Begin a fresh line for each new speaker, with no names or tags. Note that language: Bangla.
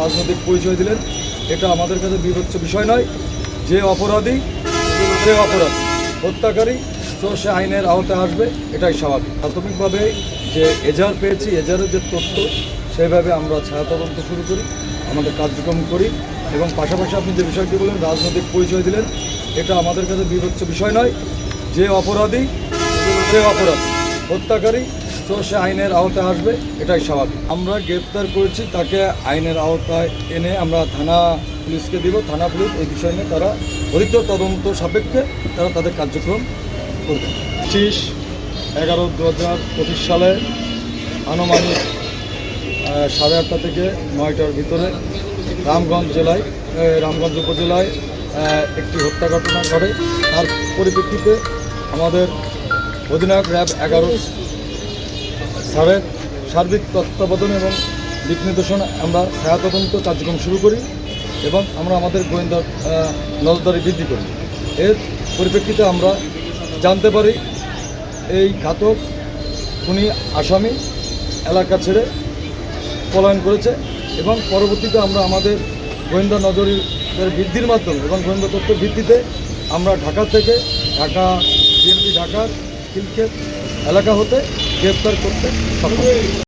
রাজনৈতিক পরিচয় দিলেন, এটা আমাদের কাছে বিবেচ্য বিষয় নয়। যে অপরাধী, সে অপরাধ। হত্যাকারী তো সে আইনের আওতায় আসবে, এটাই স্বাভাবিক। প্রাথমিকভাবে যে এজার পেয়েছি এজারের যে তথ্য সেইভাবে আমরা ছায়া তদন্ত শুরু করি, আমাদের কার্যক্রম করি এবং পাশাপাশি আপনি যে বিষয়টি বললেন, রাজনৈতিক পরিচয় দিলেন, এটা আমাদের কাছে বিবেচ্য বিষয় নয়। যে অপরাধী, সে অপরাধ। হত্যাকারী তো সে আইনের আওতায় আসবে, এটাই স্বাভাবিক। আমরা গ্রেপ্তার করেছি, তাকে আইনের আওতায় এনে আমরা থানা পুলিশকে দিব। থানা পুলিশ এই বিষয় নিয়ে তারা অধিকতর তদন্ত সাপেক্ষে তারা তাদের কার্যক্রম করবে। পঁচিশ এগারো দু হাজার পঁচিশ সালে আনুমানিক সাড়ে আটটা থেকে নয়টার ভিতরে রামগঞ্জ জেলায় রামগঞ্জ উপজেলায় একটি হত্যা ঘটনা ঘটে। তার পরিপ্রেক্ষিতে আমাদের অধিনায়ক র্যাব এগারো স্যারের সার্বিক তত্ত্বাবধান এবং দিক নির্দেশনা আমরা ছায়া তদন্ত কার্যক্রম শুরু করি এবং আমরা আমাদের গোয়েন্দা নজরদারি বৃদ্ধি করি। এর পরিপ্রেক্ষিতে আমরা জানতে পারি, এই ঘাতক খুনি আসামি এলাকা ছেড়ে পলায়ন করেছে এবং পরবর্তীতে আমরা আমাদের গোয়েন্দা নজরের বৃদ্ধির মাধ্যমে এবং গোয়েন্দা তথ্যের ভিত্তিতে আমরা ঢাকা থেকে ঢাকা বিএনপি ঢাকার খিলক্ষেত এলাকা হতে গ্রেপ্তার করতে সক্ষম।